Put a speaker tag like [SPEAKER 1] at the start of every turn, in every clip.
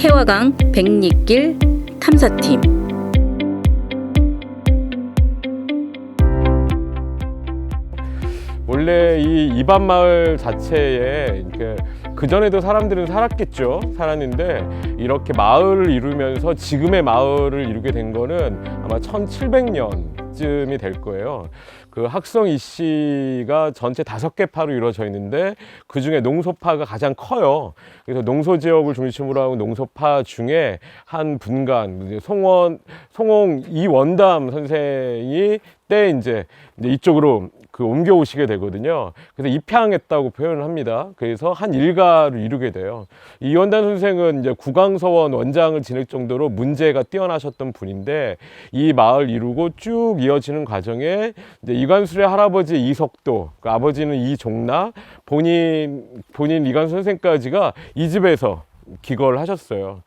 [SPEAKER 1] 태화강 백리길 탐사팀
[SPEAKER 2] 원래 이 이반 마을 자체에 그 전에도 사람들은 살았겠죠. 살았는데 이렇게 마을을 이루면서 지금의 마을을 이루게 된 거는 아마 1700년쯤이 될 거예요. 그 학성 이씨가 전체 다섯 개 파로 이루어져 있는데 그 중에 농소파가 가장 커요. 그래서 농소 지역을 중심으로 하고 농소파 중에 한 분간 송원 송홍 이원담 선생이 때 이제 이쪽으로 그 옮겨 오시게 되거든요. 그래서 입향했다고 표현을 합니다. 그래서 한 일가를 이루게 돼요. 이원단 선생은 이제 국왕서원 원장을 지낼 정도로 문제가 뛰어나셨던 분인데 이 마을 이루고 쭉 이어지는 과정에 이제 이관술의 할아버지 이석도, 그 아버지는 이종나, 본인 본인 이관술 선생까지가 이 집에서 기거를 하셨어요.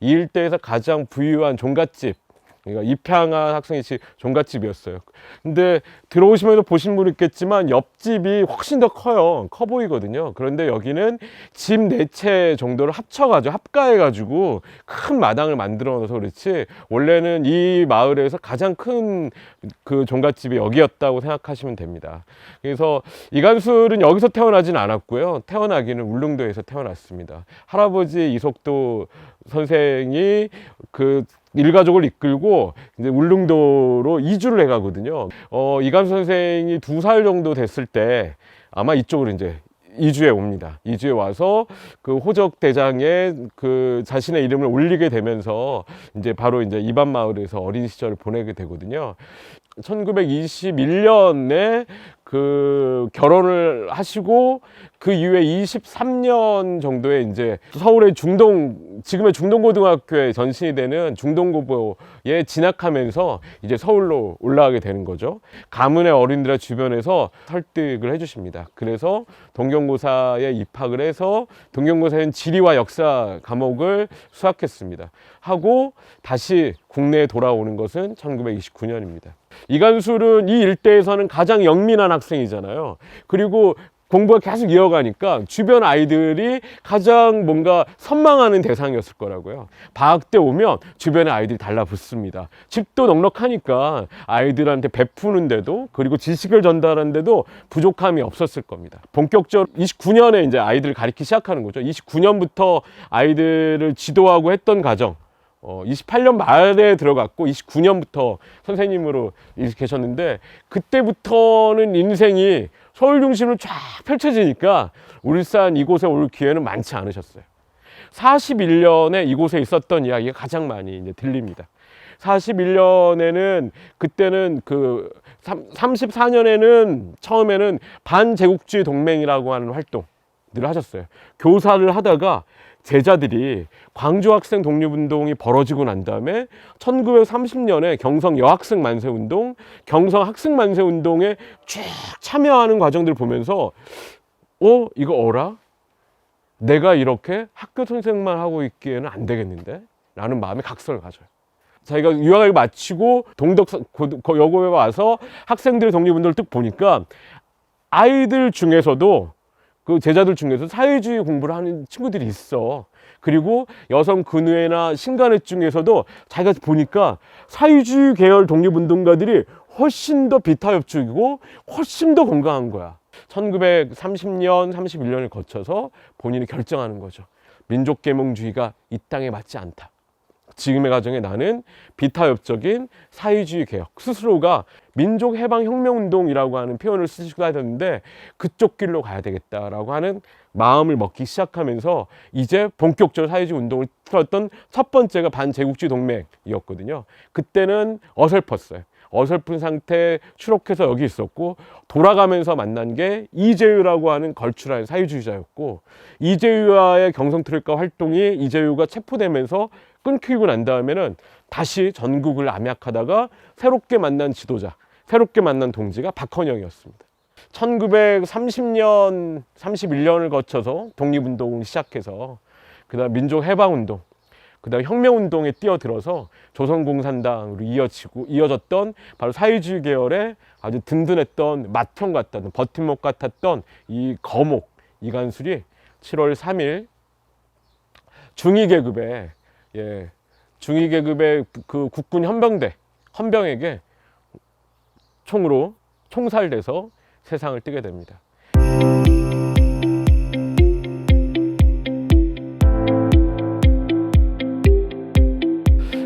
[SPEAKER 2] 이 일대에서 가장 부유한 종갓집 그러니까 입향한 학생이 집 종갓집이었어요. 근데 들어오시면서 보신 분 있겠지만 옆집이 훨씬 더 커요. 커 보이거든요. 그런데 여기는 집 네 채 정도를 합쳐가지고 합가해가지고 큰 마당을 만들어 놓아서 그렇지 원래는 이 마을에서 가장 큰 그 종갓집이 여기였다고 생각하시면 됩니다. 그래서 이간술은 여기서 태어나진 않았고요. 태어나기는 울릉도에서 태어났습니다. 할아버지 이석도 선생이 그 일가족을 이끌고 이제 울릉도로 이주를 해가거든요. 어, 이간 선생이 두 살 정도 됐을 때 아마 이쪽으로 이제 이주에 옵니다. 이주에 와서 그 호적 대장에 그 자신의 이름을 올리게 되면서 이제 바로 이제 이반 마을에서 어린 시절을 보내게 되거든요. 1921년에 그 결혼을 하시고 그 이후에 23년 정도에 이제 서울의 중동 지금의 중동고등학교에 전신이 되는 중동고보에 진학하면서 이제 서울로 올라가게 되는 거죠. 가문의 어린들의 주변에서 설득을 해주십니다. 그래서 동경고사에 입학을 해서 동경고사엔 지리와 역사 과목을 수학했습니다. 하고 다시 국내에 돌아오는 것은 1929년입니다. 이간술은 이 일대에서는 가장 영민한 학 생이잖아요. 그리고 공부가 계속 이어가니까 주변 아이들이 가장 뭔가 선망하는 대상이었을 거라고요. 방학 때 오면 주변의 아이들이 달라붙습니다. 집도 넉넉하니까 아이들한테 베푸는데도 그리고 지식을 전달하는데도 부족함이 없었을 겁니다. 본격적으로 29년에 이제 아이들을 가르치기 시작하는 거죠. 29년부터 아이들을 지도하고 했던 과정. 어, 28년 말에 들어갔고 29년부터 선생님으로 이렇게 계셨는데 그때부터는 인생이 서울 중심으로 쫙 펼쳐지니까 울산 이곳에 올 기회는 많지 않으셨어요. 41년에 이곳에 있었던 이야기가 가장 많이 이제 들립니다. 41년에는 그때는 그 34년에는 처음에는 반제국주의 동맹이라고 하는 활동을 하셨어요. 교사를 하다가 제자들이 광주 학생 독립운동이 벌어지고 난 다음에 1930년에 경성 여학생 만세 운동, 경성 학생 만세 운동에 쭉 참여하는 과정들을 보면서 어 이거 어라? 내가 이렇게 학교 선생만 하고 있기에는 안 되겠는데? 라는 마음에 각성을 가져요. 자기가 유학을 마치고 동덕 여고에 와서 학생들의 독립운동을 뚝 보니까 아이들 중에서도 그 제자들 중에서 사회주의 공부를 하는 친구들이 있어. 그리고 여성 근회나 신간회 중에서도 자기가 보니까 사회주의 계열 독립운동가들이 훨씬 더 비타협적이고 훨씬 더 건강한 거야. 1930년, 31년을 거쳐서 본인이 결정하는 거죠. 민족계몽주의가 이 땅에 맞지 않다. 지금의 가정에 나는 비타협적인 사회주의 개혁 스스로가 민족 해방 혁명 운동이라고 하는 표현을 쓰시고 하셨는데 그쪽 길로 가야 되겠다라고 하는 마음을 먹기 시작하면서 이제 본격적으로 사회주의 운동을 틀었던 첫 번째가 반제국주의 동맹이었거든요. 그때는 어설펐어요. 어설픈 상태 추록해서 여기 있었고 돌아가면서 만난 게 이재유라고 하는 걸출한 사회주의자였고 이재유와의 경성 트랙과 활동이 이재유가 체포되면서 끊기고 난 다음에는 다시 전국을 암약하다가 새롭게 만난 지도자, 새롭게 만난 동지가 박헌영이었습니다. 1930년, 31년을 거쳐서 독립운동을 시작해서 그다음 민족해방운동, 그다음 혁명운동에 뛰어들어서 조선공산당으로 이어지고 이어졌던 바로 사회주의 계열의 아주 든든했던 맏형 같던 버팀목 같았던 이 거목 이간술이 7월 3일 중위 계급의 예 중위 계급의 그 국군 헌병대 헌병에게 총으로 총살돼서 세상을 뜨게 됩니다.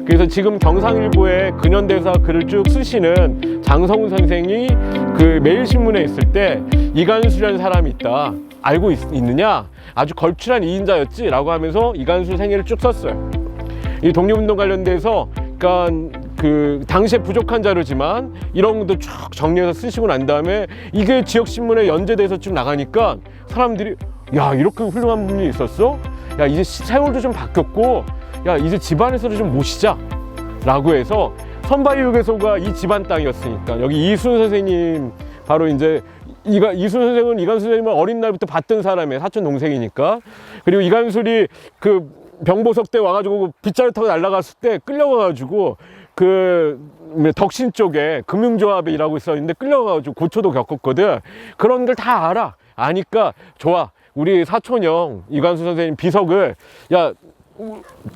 [SPEAKER 2] 그래서 지금 경상일보에 근현대사 글을 쭉 쓰시는 장성훈 선생이 그 매일신문에 있을 때 이간수라는 사람이 있다. 알고 있, 느냐 아주 걸출한 이인자였지? 라고 하면서 이간수 생애를 쭉 썼어요. 이 독립운동 관련돼서 그러니까 그 당시에 부족한 자료지만 이런 것도 쭉 정리해서 쓰시고 난 다음에 이게 지역 신문에 연재돼서 쭉 나가니까 사람들이 야 이렇게 훌륭한 분이 있었어? 야 이제 시- 세월도 좀 바뀌었고 야 이제 집안에서도 좀 모시자 라고 해서 선바이육에서가 이 집안 땅이었으니까 여기 이순 선생님 바로 이제 이가 이순 선생은 이간수 선생님을 어린 날부터 봤던 사람이에요 사촌 동생이니까 그리고 이간술이 그 병보석 때 와가지고 빗자루 타고 날아갔을 때 끌려가가지고 그 덕신 쪽에 금융조합에 일하고 있었는데 끌려가가지고 고초도 겪었거든. 그런 걸 다 알아. 아니까 좋아. 우리 사촌형 이간수 선생님 비석을 야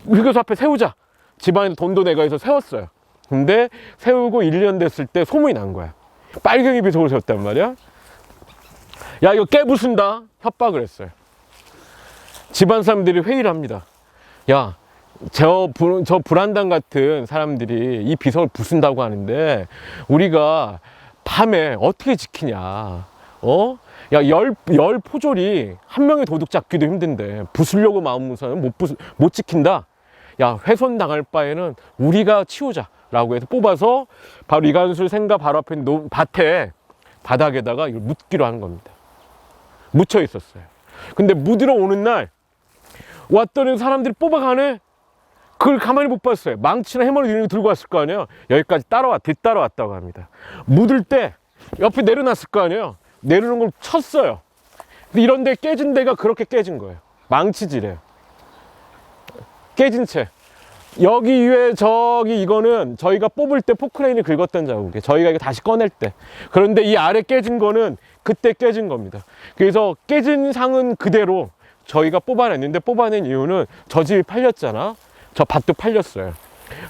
[SPEAKER 2] 휴게소 앞에 세우자. 집안에 돈도 내가 해서 세웠어요. 근데 세우고 1년 됐을 때 소문이 난 거야. 빨갱이 비석을 세웠단 말이야. 야 이거 깨부순다. 협박을 했어요. 집안 사람들이 회의를 합니다 야, 저, 불, 저 불안당 같은 사람들이 이 비석을 부순다고 하는데 우리가 밤에 어떻게 지키냐? 어? 야, 열, 열 포졸이 한 명의 도둑 잡기도 힘든데 부수려고 마음먹으면 못, 부수, 못 지킨다? 야, 훼손 당할 바에는 우리가 치우자. 라고 해서 뽑아서 바로 이간술 생가 바로 앞에 있는 노- 밭에 바닥에다가 이걸 묻기로 하는 겁니다. 묻혀 있었어요. 근데 묻으러 오는 날 왔더니 사람들이 뽑아가네. 그걸 가만히 못 봤어요. 망치나 해머리 이런 거 들고 왔을 거 아니에요. 여기까지 따라와 뒤따라왔다고 합니다. 묻을 때 옆에 내려놨을 거 아니에요. 내려놓은 걸 쳤어요. 근데 이런 데 깨진 데가 그렇게 깨진 거예요. 망치질이에요. 깨진 채. 여기 위에 저기 이거는 저희가 뽑을 때 포크레인이 긁었던 자국이에요. 저희가 이거 다시 꺼낼 때. 그런데 이 아래 깨진 거는 그때 깨진 겁니다. 그래서 깨진 상은 그대로 저희가 뽑아냈는데 뽑아낸 이유는 저 집이 팔렸잖아. 저 밭도 팔렸어요.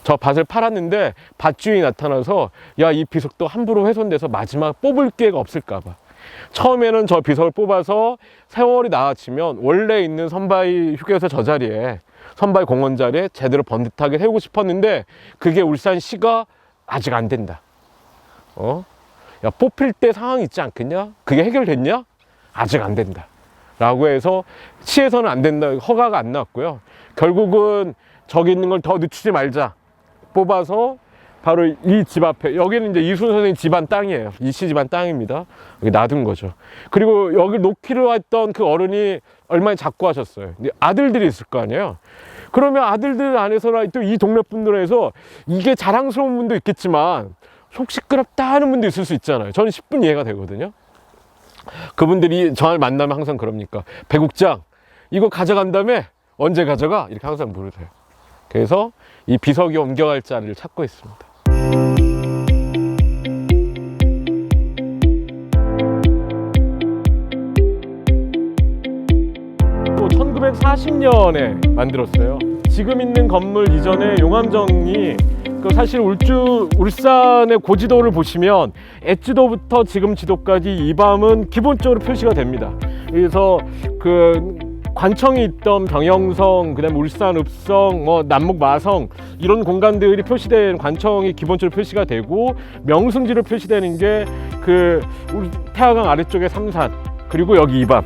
[SPEAKER 2] 저 밭을 팔았는데 밭주인이 나타나서 야 이 비석도 함부로 훼손돼서 마지막 뽑을 기회가 없을까봐. 처음에는 저 비석을 뽑아서 세월이 나아지면 원래 있는 선바위 휴게소 저 자리에 선바위 공원 자리에 제대로 번듯하게 세우고 싶었는데 그게 울산시가 아직 안 된다. 어? 야 뽑힐 때 상황이 있지 않겠냐? 그게 해결됐냐? 아직 안 된다. 라고 해서 시에서는 안 된다. 허가가 안 나왔고요. 결국은 저기 있는 걸 더 늦추지 말자. 뽑아서 바로 이 집 앞에 여기는 이제 이순 선생님 집안 땅이에요. 이씨 집안 땅입니다. 여기 놔둔 거죠. 그리고 여기 놓기로 했던 그 어른이 얼마나 자꾸 하셨어요. 아들들이 있을 거 아니에요. 그러면 아들들 안에서나 또 이 동네 분들에서 이게 자랑스러운 분도 있겠지만 속 시끄럽다 하는 분도 있을 수 있잖아요. 저는 10분 이해가 되거든요. 그분들이 저를 만나면 항상 그럽니까? 배국장, 이거 가져간 다음에 언제 가져가? 이렇게 항상 물으세요. 그래서 이 비석이 옮겨갈 자리를 찾고 있습니다. 또 1940년에 만들었어요. 지금 있는 건물 이전에 용암정이 그 사실 울주 울산의 고지도를 보시면 엣지도부터 지금 지도까지 이 밤은 기본적으로 표시가 됩니다. 그래서 그 관청이 있던 병영성, 그다음 울산 읍성, 뭐 남목 마성 이런 공간들이 표시된 관청이 기본적으로 표시가 되고 명승지로 표시되는 게 그 태화강 아래쪽에 삼산 그리고 여기 이밤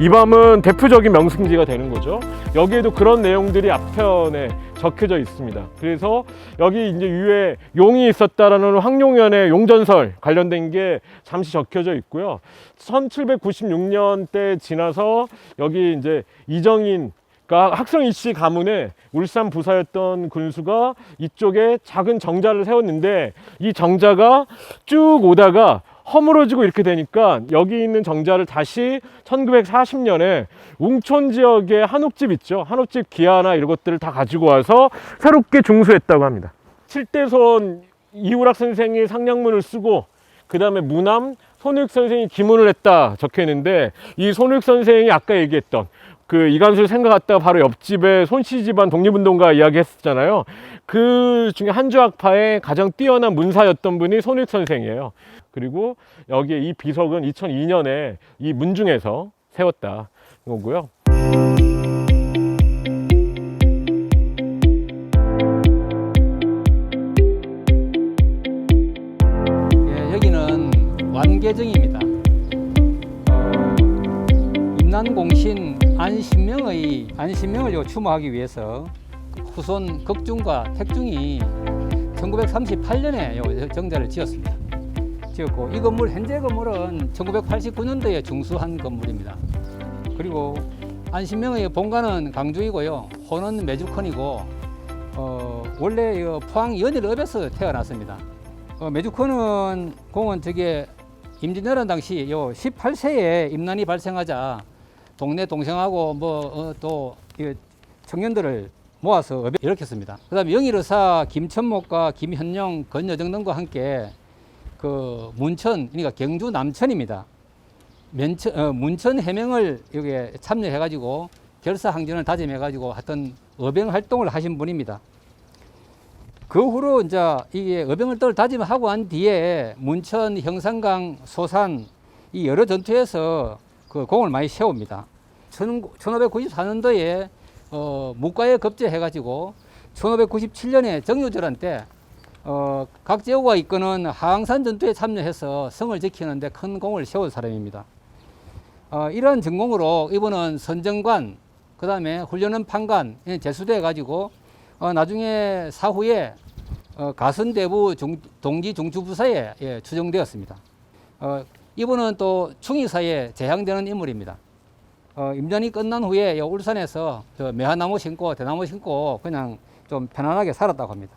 [SPEAKER 2] 이 밤은 대표적인 명승지가 되는 거죠. 여기에도 그런 내용들이 앞편에 적혀져 있습니다. 그래서 여기 이제 위에 용이 있었다라는 황룡연의 용전설 관련된 게 잠시 적혀져 있고요. 1796년 때 지나서 여기 이제 이정인 그러니까 학성 이씨 가문에 울산 부사였던 군수가 이쪽에 작은 정자를 세웠는데 이 정자가 쭉 오다가 허물어지고 이렇게 되니까 여기 있는 정자를 다시 1940년에 웅촌 지역의 한옥집 있죠. 한옥집 기아나 이런 것들을 다 가지고 와서 새롭게 중수했다고 합니다. 칠대손 이우락 선생이 상량문을 쓰고 그 다음에 무남 손익 선생이 기문을 했다 적혀 있는데 이 손익 선생이 아까 얘기했던 그그 이간수를 생각했다가 바로 옆집에 손씨 집안 독립운동가 이야기했었잖아요. 그 중에 한주학파의 가장 뛰어난 문사였던 분이 손익 선생이에요. 그리고 여기에 이 비석은 2002년에 이 문중에서 세웠다 거고요.
[SPEAKER 3] 예, 여기는 완계정입니다. 어, 임난공신 안신명의 안신명을 요 추모하기 위해서 후손 극중과 택중이 1938년에 요 정자를 지었습니다. 지었고 이 건물 현재 건물은 1989년도에 중수한 건물입니다. 그리고 안신명의 본관은 강주이고요. 호는 매주컨이고 어, 원래 이 포항 연일읍에서 태어났습니다. 어, 메주코는 공은 저게 임진왜란 당시 요 18세에 임난이 발생하자 동네 동생하고 뭐또 청년들을 모아서 일으켰습니다. 그다음에 영일의사 김천목과 김현용, 건여정 등과 함께 그 문천 그러니까 경주 남천입니다. 면천, 어, 문천 해명을 여기에 참여해 가지고 결사 항전을 다짐해 가지고 하여튼 어병 활동을 하신 분입니다. 그 후로 이제 이게 어병을 떨 다짐하고 한 뒤에 문천, 형산강, 소산 이 여러 전투에서 그 공을 많이 세웁니다. 1594년도에 어, 무과에 급제해 가지고 1597년에 정유절한 때 어, 각 제후가 이끄는 하항산 전투에 참여해서 성을 지키는데 큰 공을 세운 사람입니다. 어, 이러한 전공으로 이분은 선정관, 그 다음에 훈련은 판관, 예, 제수돼 가지고 어, 나중에 사후에 어, 가선대부 중, 동지 중추부사에 예, 추정되었습니다. 어, 이분은 또 충의사에 재향되는 인물입니다. 어, 임전이 끝난 후에 요 울산에서 저 매화나무 심고 대나무 심고 그냥 좀 편안하게 살았다고 합니다.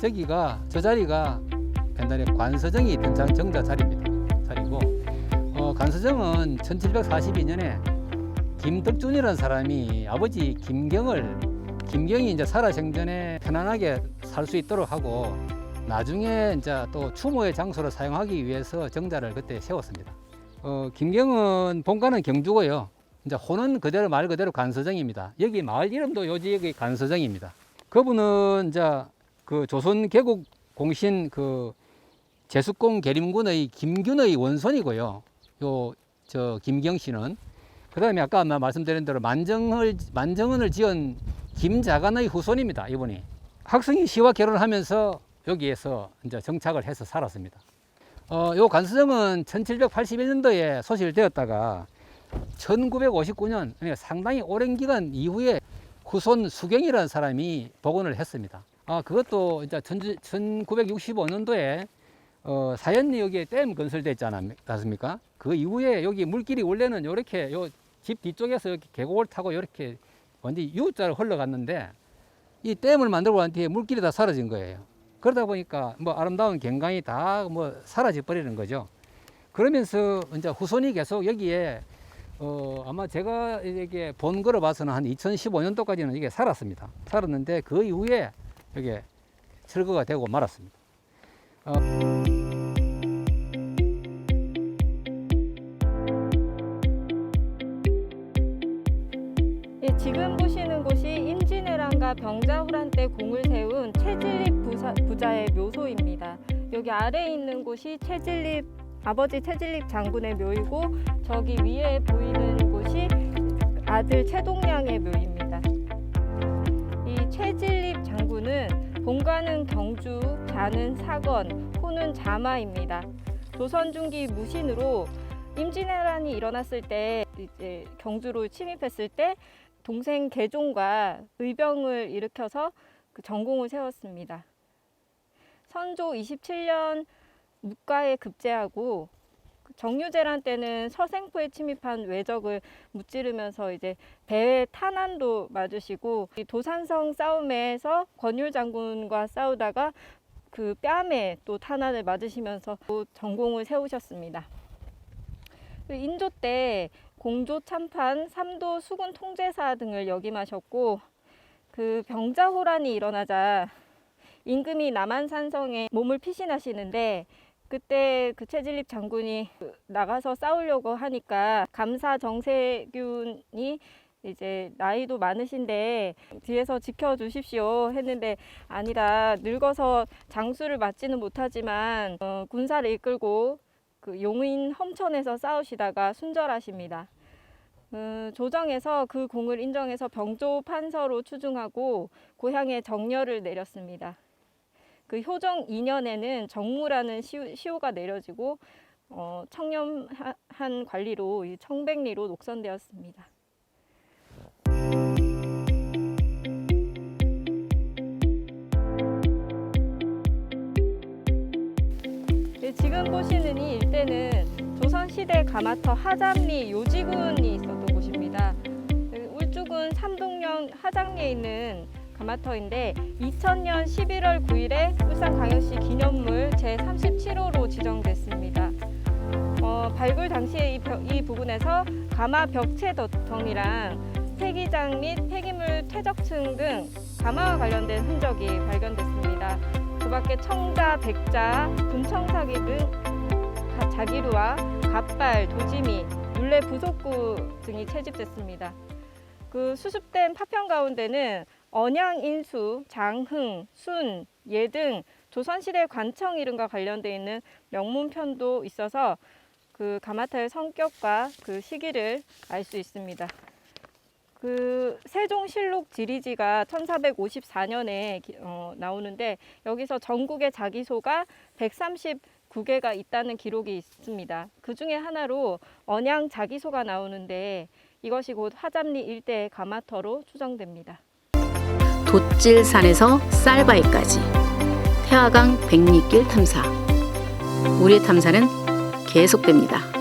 [SPEAKER 3] 저기가 저 자리가 옛날에 관서정이 있던 장- 정자 자리입니다. 자리고 어, 관서정은 1742년에 김덕준이라는 사람이 아버지 김경을 김경이 이제 살아생전에 편안하게 살 수 있도록 하고 나중에 이제 또 추모의 장소로 사용하기 위해서 정자를 그때 세웠습니다. 어, 김경은 본가는 경주고요. 이제 호는 그대로 말 그대로 간서정입니다. 여기 마을 이름도 요 지역의 간서정입니다. 그분은 이제 그 조선 개국 공신 그 제수공 계림군의 김균의 원손이고요. 요 저 김경 씨는 그다음에 아까 마- 말씀드린 대로 만정을 만정은을 지은 김자간의 후손입니다. 이분이 학성이 씨와 결혼하면서 여기에서 이제 정착을 해서 살았습니다. 어, 요 간서정은 1781년도에 소실되었다가 1959년 그러니까 상당히 오랜 기간 이후에 후손 수경이라는 사람이 복원을 했습니다. 아 그것도 이제 1965년도에 어, 사연리 여기에 댐 건설됐지 않았습니까? 그 이후에 여기 물길이 원래는 이렇게 요 집 뒤쪽에서 이렇게 계곡을 타고 이렇게 완전 U자로 흘러갔는데 이 댐을 만들고 난 뒤에 물길이 다 사라진 거예요. 그러다 보니까 뭐 아름다운 경관이 다 뭐 사라져 버리는 거죠. 그러면서 이제 후손이 계속 여기에 어, 아마 제가 이게 본 거로 봐서는 한 2015년도까지는 이게 살았습니다. 살았는데 그 이후에 이게 철거가 되고 말았습니다.
[SPEAKER 4] 예, 지금 보시는 곳이 임진왜란과 병자호란 때 공을 세운 최진립 부사, 부자의 묘소입니다. 여기 아래에 있는 곳이 최진립 아버지 최진립 장군의 묘이고 저기 위에 보이는 곳이 아들 최동량의 묘입니다. 이 최진립 장군은 본가는 경주, 자는 사건, 호는 자마입니다. 조선 중기 무신으로 임진왜란이 일어났을 때 이제 경주로 침입했을 때 동생 계종과 의병을 일으켜서 그 전공을 세웠습니다. 선조 27년 묵가에 급제하고 그 정유재란 때는 서생포에 침입한 왜적을 무찌르면서 이제 배에 탄환도 맞으시고 이 도산성 싸움에서 권율 장군과 싸우다가 그 뺨에 또 탄환을 맞으시면서 또 전공을 세우셨습니다. 그 인조 때 공조 참판, 삼도 수군 통제사 등을 역임하셨고 그 병자호란이 일어나자 임금이 남한산성에 몸을 피신하시는데 그때 그 최진립 장군이 그 나가서 싸우려고 하니까 감사 정세균이 이제 나이도 많으신데 뒤에서 지켜주십시오 했는데 아니라 늙어서 장수를 맡지는 못하지만 어, 군사를 이끌고 그 용인 험천에서 싸우시다가 순절하십니다. 어, 조정에서 그 공을 인정해서 병조 판서로 추중하고 고향에 정렬을 내렸습니다. 그 효정 2년에는 정무라는 시호, 시호 가 내려지고 어, 청렴한 관리로 이 청백리로 녹선되었습니다. 네, 지금 보시는 이 일대는 조선시대 가마터 하잠리 요지군이 있었던 곳입니다. 네, 울주군 삼동령 하장리에 있는 가마터인데 2000년 11월 9일에 울산 광역시 기념물 제37호로 지정됐습니다. 어, 발굴 당시에 이, 벽- 이 부분에서 가마 벽체 덩이랑 폐기장 및 폐기물 퇴적층 등 가마와 관련된 흔적이 발견됐습니다. 그 밖에 청자, 백자, 분청사기 등 가- 자기루와 갓발, 도지미, 물레 부속구 등이 채집됐습니다. 그 수습된 파편 가운데는 언양 인수, 장흥, 순, 예 등 조선시대 관청 이름과 관련되어 있는 명문편도 있어서 그 가마타의 성격과 그 시기를 알 수 있습니다. 그 세종실록 지리지가 1454년에 어, 나오는데 여기서 전국의 자기소가 139개가 있다는 기록이 있습니다. 그 중에 하나로 언양 자기소가 나오는데 이것이 곧 하잠리 일대의 가마터로 추정됩니다.
[SPEAKER 1] 돛질산에서 쌀바위까지 태화강 백리길 탐사 우리의 탐사는 계속됩니다.